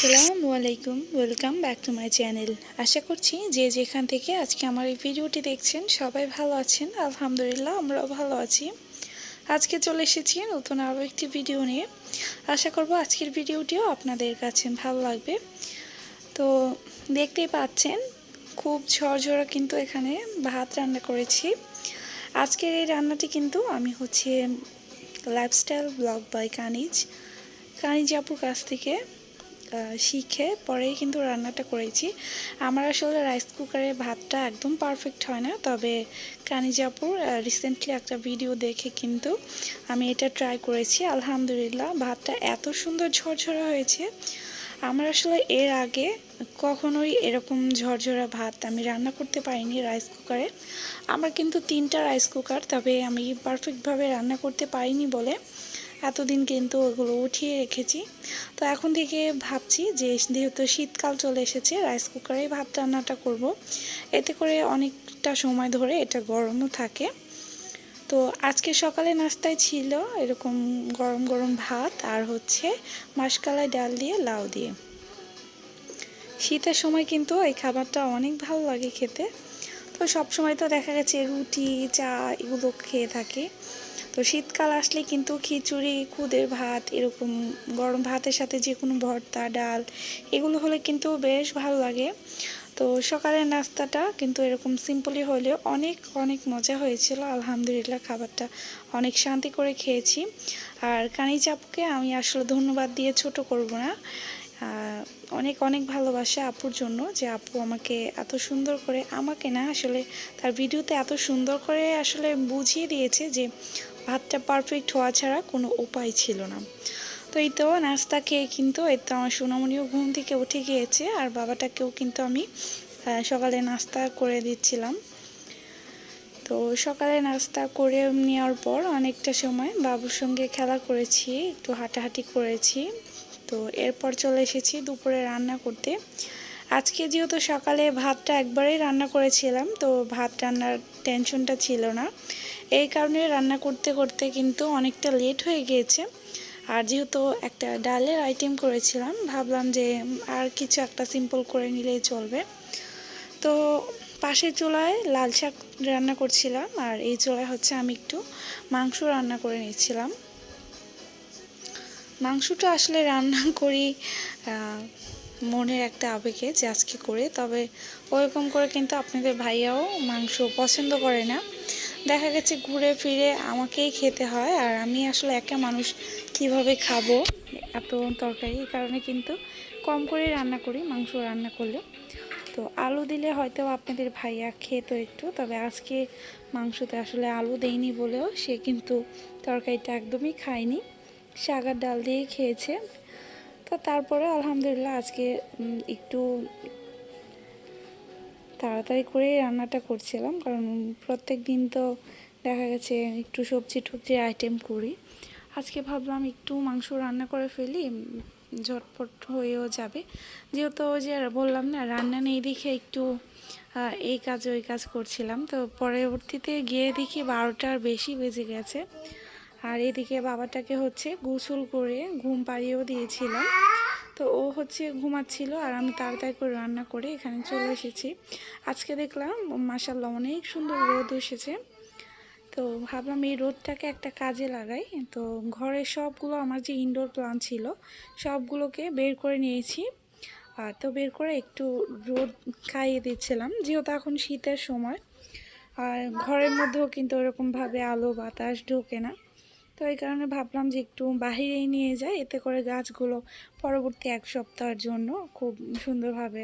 আসসালামু আলাইকুম welcome back to my channel আশা করছি যে যেখান থেকে আজকে আমার এই ভিডিওটি দেখছেন, সবাই ভালো আছেন। আলহামদুলিল্লাহ, আমরাও ভালো আছি। আজকে চলে এসেছি নতুন আরও একটি ভিডিও নিয়ে। আশা করব আজকের ভিডিওটিও আপনাদের কাছে ভালো লাগবে। তো দেখতেই পাচ্ছেন, খুব ঝরঝরা কিন্তু এখানে ভাত রান্না করেছি। আজকের এই রান্নাটি কিন্তু আমি হচ্ছে lifestyle blog by Kaniz Kaniz আপুর কাছ থেকে শিখে পরেই কিন্তু রান্নাটা করেছি। আমার আসলে রাইস কুকারে ভাতটা একদম পারফেক্ট হয় না, তবে কানিজাপুর রিসেন্টলি একটা ভিডিও দেখে কিন্তু আমি এটা ট্রাই করেছি। আলহামদুলিল্লাহ, ভাতটা এত সুন্দর ঝরঝরা হয়েছে। আমার আসলে এর আগে কখনোই এরকম ঝরঝরা ভাত আমি রান্না করতে পারিনি রাইস কুকারে আমার কিন্তু তিনটা রাইস কুকার তবে আমি পারফেক্টভাবে রান্না করতে পারিনি বলে। এতদিন কিন্তু ওগুলো উঠিয়ে রেখেছি। তো এখন থেকে ভাবছি যে যেহেতু শীতকাল চলে এসেছে রাইস কুকারে ভাত রান্নাটা করব। এতে করে অনেকটা সময় ধরে এটা গরমও থাকে। তো আজকে সকালে নাস্তায় ছিল এরকম গরম গরম ভাত আর হচ্ছে মাসকালাই ডাল দিয়ে, লাউ দিয়ে। শীতের সময় কিন্তু এই খাবারটা অনেক ভালো লাগে খেতে। তো সব সময় তো দেখা গেছে রুটি, চা এগুলো খেয়ে থাকে। তো শীতকাল আসলে কিন্তু খিচুড়ি, খুদের ভাত, এরকম গরম ভাতের সাথে যে কোনো ভর্তা, ডাল, এগুলো হলে কিন্তু বেশ ভালো লাগে। তো সকালের নাস্তাটা কিন্তু এরকম সিম্পলি হলেও অনেক অনেক মজা হয়েছিল। আলহামদুলিল্লাহ খাবারটা অনেক শান্তি করে খেয়েছি। আর কানি চাপুকে আমি আসলে ধন্যবাদ দিয়ে ছোট করব না। অনেক অনেক ভালোবাসা আপুর জন্য যে আপু আমাকে এত সুন্দর করে, আমাকে না আসলে তার ভিডিওতে এত সুন্দর করে আসলে বুঝিয়ে দিয়েছে যে ভাতটা পারফেক্ট হওয়া ছাড়া কোনো উপায় ছিল না। তো এই তো নাস্তা খেয়ে কিন্তু এই তো আমার সোনামণিও ঘুম থেকে উঠে গিয়েছে আর বাবাটাকেও কিন্তু আমি সকালে নাস্তা করে দিচ্ছিলাম। তো সকালে নাস্তা করে নেওয়ার পর অনেকটা সময় বাবুর সঙ্গে খেলা করেছি, একটু হাঁটাহাঁটি করেছি। তো এরপর চলে এসেছি দুপুরে রান্না করতে। আজকে যেহেতু সকালে ভাতটা একবারেই রান্না করেছিলাম, তো ভাত রান্নার টেনশনটা ছিল না। এই কারণে রান্না করতে করতে কিন্তু অনেকটা লেট হয়ে গিয়েছে। আর যেহেতু একটা ডালের আইটেম করেছিলাম, ভাবলাম যে আর কিছু একটা সিম্পল করে নিলেই চলবে। তো পাশের চুলায় লাল শাক রান্না করছিলাম, আর এই চুলায় হচ্ছে আমি একটু মাংস রান্না করে নিয়েছিলাম মাংসটা আসলে রান্না করি মনের একটা আবেগে যে আজকে করে, তবে ওরকম করে কিন্তু আপনাদের ভাইয়াও মাংস পছন্দ করে না। দেখা গেছে ঘুরে ফিরে আমাকেই খেতে হয় আর আমি আসলে একা মানুষ, কীভাবে খাব? এত তরকারি এই কারণে কিন্তু কম করে রান্না করি, মাংস রান্না করলে। তো আলু দিলে হয়তো আপনাদের ভাইয়া খেতো একটু, তবে আজকে মাংসতে আসলে আলু দেয়নি বলেও সে কিন্তু তরকারিটা একদমই খায়নি। শাক আর ডাল দিয়ে খেয়েছে। তো তারপরে আলহামদুলিল্লাহ আজকে একটু তাড়াতাড়ি করেই রান্নাটা করছিলাম, কারণ প্রত্যেক দিন তো দেখা গেছে একটু সবজি টবজি আইটেম করি। আজকে ভাবলাম একটু মাংস রান্না করে ফেলি ঝটপট হয়েও যাবে। যেহেতু ওই যে বললাম না, রান্না নেই দেখে একটু এই কাজ ওই কাজ করছিলাম। তো পরবর্তীতে গিয়ে দেখি বারোটার বেশি বেজে গেছে। আর এদিকে বাবাটাকে হচ্ছে গোসল করে ঘুম পাড়িয়েও দিয়েছিলাম। তো ও হচ্ছে ঘুমাচ্ছিল আর আমি তাড়াতাড়ি করে রান্না করে এখানে চলে এসেছি। আজকে দেখলাম মাসাল্লাহ অনেক সুন্দর রোদ এসেছে। তো ভাবলাম এই রোদটাকে একটা কাজে লাগাই। তো ঘরের সবগুলো আমার যে ইনডোর প্লান্ট ছিল, সবগুলোকে বের করে নিয়েছি। আর তো বের করে একটু রোদ খাইয়ে দিচ্ছিলাম, যেহেতু এখন শীতের সময়। আর ঘরের মধ্যেও কিন্তু ওরকমভাবে আলো বাতাস ঢোকে না। তো এই কারণে ভাবলাম যে একটু বাহিরেই নিয়ে যাই। এতে করে গাছগুলো পরবর্তী এক সপ্তাহের জন্য খুব সুন্দরভাবে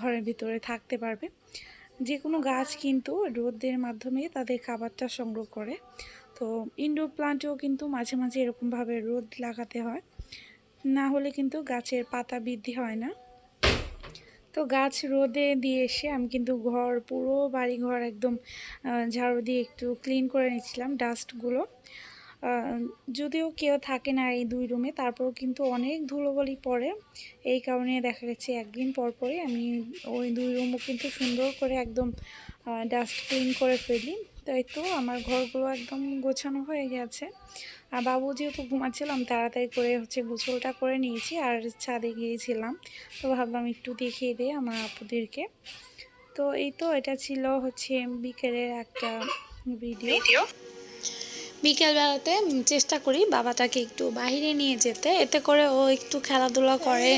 ঘরের ভিতরে থাকতে পারবে। যে কোনো গাছ কিন্তু রোদের মাধ্যমে তাদের খাবারটা সংগ্রহ করে। তো ইনডোর প্লান্টেও কিন্তু মাঝে মাঝে এরকমভাবে রোদ লাগাতে হয়। না হলে কিন্তু গাছের পাতা বৃদ্ধি হয় না। তো গাছ রোদে দিয়ে এসে আমি কিন্তু ঘর, পুরো বাড়ি ঘর একদম ঝাড়ু দিয়ে একটু ক্লিন করে নিচ্ছিলাম ডাস্টগুলো যদিও কেউ থাকে না এই দুই রুমে তারপরেও কিন্তু অনেক ধুলোবালি পড়ে। এই কারণে দেখা গেছে একদিন পর পরে আমি ওই দুই রুমও কিন্তু সুন্দর করে একদম ডাস্ট ক্লিন করে ফেলি। তাই তো আমার ঘরগুলো একদম গোছানো হয়ে গেছে। আর বাবু যেহেতু ঘুমাচ্ছিলাম, তাড়াতাড়ি করে হচ্ছে গোসলটা করে নিয়েছি আর ছাদে গিয়েছিলাম। তো ভাবলাম একটু দেখিয়ে দিই আমার আপুদেরকে। তো এই তো, এটা ছিল হচ্ছে বিকেলের একটা ভিডিও বিকেলবেলাতে চেষ্টা করি বাবাটাকে একটু বাইরে নিয়ে যেতে। এতে করে ও একটু খেলাধুলা করে।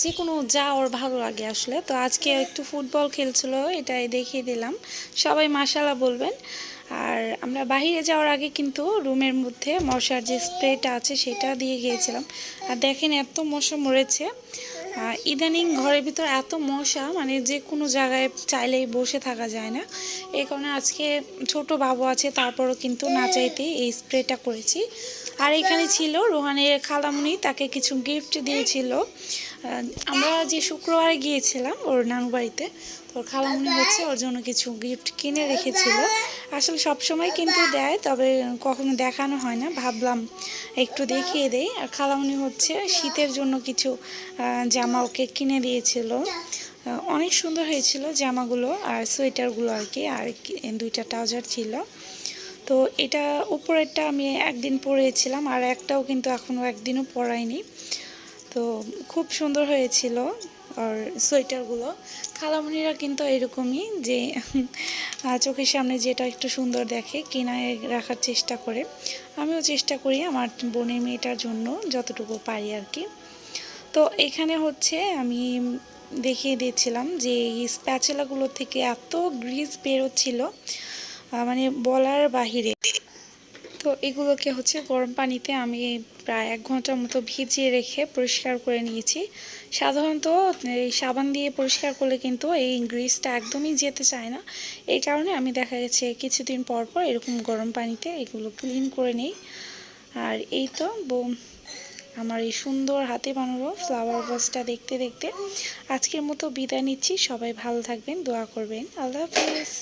যে কোনো যা ওর ভালো লাগে আসলে। তো আজকে একটু ফুটবল খেলছিল, এটাই দেখিয়ে দিলাম। সবাই মাসালা বলবেন। আর আমরা বাইরে যাওয়ার আগে কিন্তু রুমের মধ্যে মশার যে স্প্রেটা আছে, সেটা দিয়ে গিয়েছিলাম। আর দেখেন এত মশা মরেছে। ইদানিং ঘরের ভিতর এত মশা মানে যে কোনো জায়গায় চাইলেই বসে থাকা যায় না। এই কারণে আজকে ছোট বাবু আছে, তারপরও কিন্তু না চাইতে এই স্প্রেটা করেছি। আর এখানে ছিল রোহানের খালামুনি, তাকে কিছু গিফট দিয়েছিল। আমরা যে শুক্রবারে গিয়েছিলাম ওর নানু বাড়িতে তো ওর খালামুনি হচ্ছে ওর জন্য কিছু গিফট কিনে রেখেছিল। আসলে সব সময় কিন্তু দেয়, তবে কখনো দেখানো হয় না। ভাবলাম একটু দেখিয়ে দেই। আর খালামুনি হচ্ছে শীতের জন্য কিছু জামা ওকে কিনে দিয়েছিল। অনেক সুন্দর হয়েছিল জামাগুলো আর সোয়েটারগুলো আর কি, আর দুইটা ট্রাউজার ছিল। তো এটা উপরেরটা আমি একদিন পরেছিলাম আর একটাও কিন্তু এখনও একদিনও পরাইনি। তো খুব সুন্দর হয়েছিল আর সোয়েটারগুলো। খালামুনিরা কিন্তু এরকমই যে চোখের সামনে যেটা একটু সুন্দর দেখে কিনায় রাখার চেষ্টা করে। আমিও চেষ্টা করি আমার বোনের মেয়েটার জন্য যতটুকু পারি আর কি। তো এখানে হচ্ছে আমি দেখিয়ে দিয়েছিলাম যে এই স্প্যাচেলাগুলো থেকে এত গ্রিজ বেরোচ্ছিল মানে বলার বাহিরে। তো এগুলোকে হচ্ছে গরম পানিতে আমি প্রায় এক ঘণ্টার মতো ভিজিয়ে রেখে পরিষ্কার করে নিয়েছি। সাধারণত এই সাবান দিয়ে পরিষ্কার করলে কিন্তু এই গ্রিসটা একদমই যেতে চায় না। এই কারণে আমি দেখা গেছে কিছুদিন পর পর এরকম গরম পানিতে এগুলো ক্লিন করে নিই। আর এই তো আমার এই সুন্দর হাতে বানানো ফ্লাওয়ার ভাসটা দেখতে দেখতে আজকের মতো বিদায় নিচ্ছি। সবাই ভালো থাকবেন, দোয়া করবেন। আল্লাহ হাফিজ।